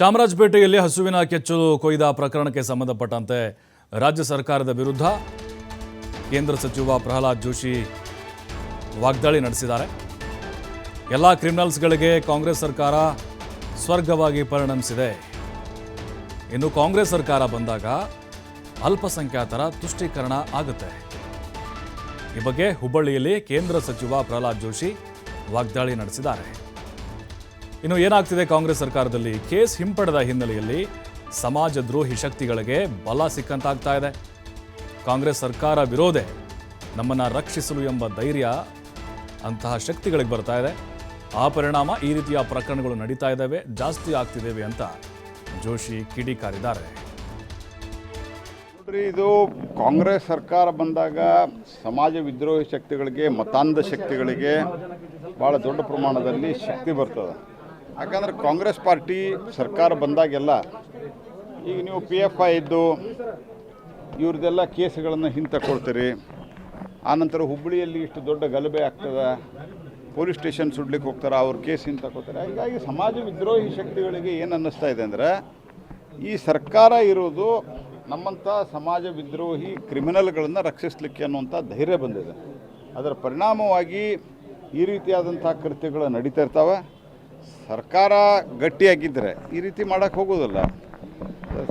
ಚಾಮರಾಜಪೇಟೆಯಲ್ಲಿ ಹಸುವಿನ ಕೆಚ್ಚಲು ಕೊಯ್ದ ಪ್ರಕರಣಕ್ಕೆ ಸಂಬಂಧಪಟ್ಟಂತೆ ರಾಜ್ಯ ಸರ್ಕಾರದ ವಿರುದ್ಧ ಕೇಂದ್ರ ಸಚಿವ ಪ್ರಹ್ಲಾದ್ ಜೋಶಿ ವಾಗ್ದಾಳಿ ನಡೆಸಿದ್ದಾರೆ. ಎಲ್ಲ ಕ್ರಿಮಿನಲ್ಸ್ಗಳಿಗೆ ಕಾಂಗ್ರೆಸ್ ಸರ್ಕಾರ ಸ್ವರ್ಗವಾಗಿ ಪರಿಣಮಿಸಿದೆ. ಇನ್ನು ಕಾಂಗ್ರೆಸ್ ಸರ್ಕಾರ ಬಂದಾಗ ಅಲ್ಪಸಂಖ್ಯಾತರ ತುಷ್ಟೀಕರಣ ಆಗುತ್ತೆ. ಈ ಬಗ್ಗೆ ಹುಬ್ಬಳ್ಳಿಯಲ್ಲಿ ಕೇಂದ್ರ ಸಚಿವ ಪ್ರಹ್ಲಾದ್ ಜೋಶಿ ವಾಗ್ದಾಳಿ ನಡೆಸಿದ್ದಾರೆ. ಇನ್ನು ಏನಾಗ್ತಿದೆ ಕಾಂಗ್ರೆಸ್ ಸರ್ಕಾರದಲ್ಲಿ? ಕೇಸ್ ಹಿಂಪಡೆದ ಹಿನ್ನೆಲೆಯಲ್ಲಿ ಸಮಾಜ ದ್ರೋಹಿ ಶಕ್ತಿಗಳಿಗೆ ಬಲ ಸಿಕ್ಕಂತಾಗ್ತಾ ಇದೆ. ಕಾಂಗ್ರೆಸ್ ಸರ್ಕಾರ ವಿರೋಧೆ, ನಮ್ಮನ್ನು ರಕ್ಷಿಸಲು ಎಂಬ ಧೈರ್ಯ ಅಂತಹ ಶಕ್ತಿಗಳಿಗೆ ಬರ್ತಾ ಇದೆ. ಆ ಪರಿಣಾಮ ಈ ರೀತಿಯ ಪ್ರಕರಣಗಳು ನಡೀತಾ ಇದ್ದಾವೆ, ಜಾಸ್ತಿ ಆಗ್ತಿದ್ದೇವೆ ಅಂತ ಜೋಶಿ ಕಿಡಿಕಾರಿದ್ದಾರೆ. ನೋಡ್ರಿ, ಇದು ಕಾಂಗ್ರೆಸ್ ಸರ್ಕಾರ ಬಂದಾಗ ಸಮಾಜ ವಿದ್ರೋಹಿ ಶಕ್ತಿಗಳಿಗೆ, ಮತಾಂಧ ಶಕ್ತಿಗಳಿಗೆ ಭಾಳ ದೊಡ್ಡ ಪ್ರಮಾಣದಲ್ಲಿ ಶಕ್ತಿ ಬರ್ತದೆ. ಯಾಕಂದ್ರೆ ಕಾಂಗ್ರೆಸ್ ಪಾರ್ಟಿ ಸರ್ಕಾರ ಬಂದಾಗೆಲ್ಲ ಈಗ ನೀವು ಪಿ ಎಫ್ ಐ ಇದ್ದು ಇವ್ರದ್ದೆಲ್ಲ ಕೇಸ್ಗಳನ್ನು ಹಿಂತಕೊಳ್ತೀರಿ. ಆನಂತರ ಹುಬ್ಬಳ್ಳಿಯಲ್ಲಿ ಇಷ್ಟು ದೊಡ್ಡ ಗಲಭೆ ಆಗ್ತದೆ. ಪೊಲೀಸ್ ಸ್ಟೇಷನ್ ಸುಡ್ಲಿಕ್ಕೆ ಹೋಗ್ತಾರೆ, ಅವ್ರ ಕೇಸ್ ಹಿಂತಕೊಳ್ತಾರೆ. ಹೀಗಾಗಿ ಸಮಾಜ ವಿದ್ರೋಹಿ ಶಕ್ತಿಗಳಿಗೆ ಏನು ಅನ್ನಿಸ್ತಾ ಇದೆ ಅಂದರೆ, ಈ ಸರ್ಕಾರ ಇರೋದು ನಮ್ಮಂಥ ಸಮಾಜ ವಿದ್ರೋಹಿ ಕ್ರಿಮಿನಲ್ಗಳನ್ನು ರಕ್ಷಿಸಲಿಕ್ಕೆ ಅನ್ನುವಂಥ ಧೈರ್ಯ ಬಂದಿದೆ. ಅದರ ಪರಿಣಾಮವಾಗಿ ಈ ರೀತಿಯಾದಂಥ ಕೃತ್ಯಗಳು ನಡೀತಾ ಇರ್ತಾವೆ. ಸರ್ಕಾರ ಗಟ್ಟಿಯಾಗಿದ್ದರೆ ಈ ರೀತಿ ಮಾಡೋಕ್ಕೆ ಹೋಗೋದಲ್ಲ.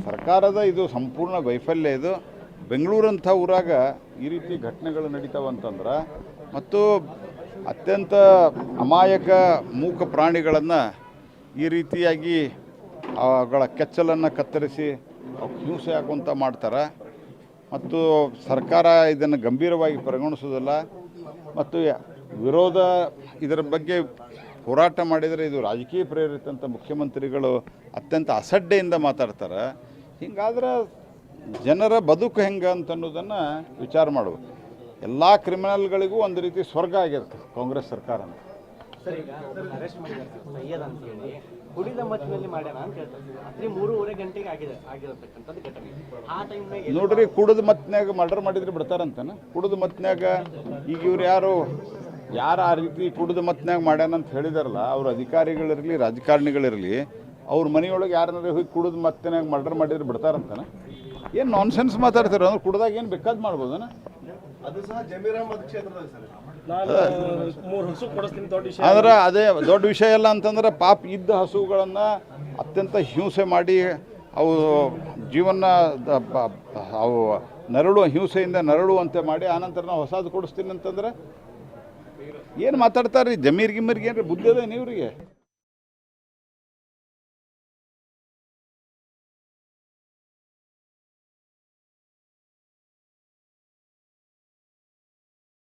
ಸರ್ಕಾರದ ಇದು ಸಂಪೂರ್ಣ ವೈಫಲ್ಯ ಇದು. ಬೆಂಗಳೂರಂಥ ಊರಾಗ ಈ ರೀತಿ ಘಟನೆಗಳು ನಡೀತಾವಂತಂದ್ರೆ ಮತ್ತು ಅತ್ಯಂತ ಅಮಾಯಕ ಮೂಕ ಪ್ರಾಣಿಗಳನ್ನು ಈ ರೀತಿಯಾಗಿ ಅವುಗಳ ಕೆಚ್ಚಲನ್ನು ಕತ್ತರಿಸಿ ಹಿಂಸೆ ಆಗುವಂಥ ಮಾಡ್ತಾರೆ. ಮತ್ತು ಸರ್ಕಾರ ಇದನ್ನು ಗಂಭೀರವಾಗಿ ಪರಿಗಣಿಸೋದಿಲ್ಲ. ಮತ್ತು ವಿರೋಧ ಇದರ ಬಗ್ಗೆ ಹೋರಾಟ ಮಾಡಿದರೆ ಇದು ರಾಜಕೀಯ ಪ್ರೇರಿತ ಅಂತ ಮುಖ್ಯಮಂತ್ರಿಗಳು ಅತ್ಯಂತ ಅಸಡ್ಡೆಯಿಂದ ಮಾತಾಡ್ತಾರೆ. ಹಿಂಗಾದ್ರೆ ಜನರ ಬದುಕು ಹೆಂಗೆ ಅಂತ ಅನ್ನೋದನ್ನು ವಿಚಾರ ಮಾಡಬೇಕು ಎಲ್ಲ ಕ್ರಿಮಿನಲ್ಗಳಿಗೂ ಒಂದು ರೀತಿ ಸ್ವರ್ಗ ಆಗಿರುತ್ತೆ ಕಾಂಗ್ರೆಸ್ ಸರ್ಕಾರ ಅಂತ. ನೋಡ್ರಿ ಕುಡಿದ ಮತ್ನ್ಯಾಗ ಮರ್ಡರ್ ಮಾಡಿದ್ರೆ ಬಿಡ್ತಾರಂತನ? ಕುಡಿದ ಮತ್ನ್ಯಾಗ ಈಗ ಇವ್ರು ಯಾರು ಯಾರು ಆ ರೀತಿ ಕುಡಿದ ಮತ್ನ್ಯಾಗ ಮಾಡ್ಯಾನ ಅಂತ ಹೇಳಿದಾರಲ್ಲ ಅವ್ರ ಅಧಿಕಾರಿಗಳಿರಲಿ ರಾಜಕಾರಣಿಗಳಿರಲಿ ಅವ್ರ ಮನೆಯೊಳಗೆ ಯಾರನ್ನಾರು ಹೋಗಿ ಕುಡಿದು ಮತ್ನ್ಯಾಗ ಮರ್ಡರ್ ಮಾಡಿದ್ರೆ ಬಿಡ್ತಾರಂತನ? ಏನು ನಾನ್ಸೆನ್ಸ್ ಮಾತಾಡ್ತಾರೆ? ಅಂದ್ರೆ ಕುಡ್ದಾಗ ಏನು ಬೇಕಾದ್ ಮಾಡ್ಬೋದನ? ಮೂರು ಹಸು ಕೊಡಿಸ್ತೀನಿ ದೊಡ್ಡ ವಿಷಯ. ಅಂದ್ರೆ ಅದೇ ದೊಡ್ಡ ವಿಷಯ ಎಲ್ಲ ಅಂತಂದ್ರೆ ಪಾಪ ಇದ್ದ ಹಸುಗಳನ್ನು ಅತ್ಯಂತ ಹಿಂಸೆ ಮಾಡಿ ಅವು ಜೀವನ ದ- ಬ- ಬ- ಅವು ನರಳು ಹಿಂಸೆಯಿಂದ ನರಳುವಂತೆ ಮಾಡಿ ಆನಂತರ ನಾವು ಹೊಸದು ಕೊಡಿಸ್ತೀನಿ ಅಂತಂದ್ರೆ ಏನು ಮಾತಾಡ್ತಾರೆ ರೀ ಜಮೀರ್ ಗಿಮೀರ್ಗೆ ಏನು ಬುದ್ಧಿ ಅದ ನೀವ್ರಿಗೆ?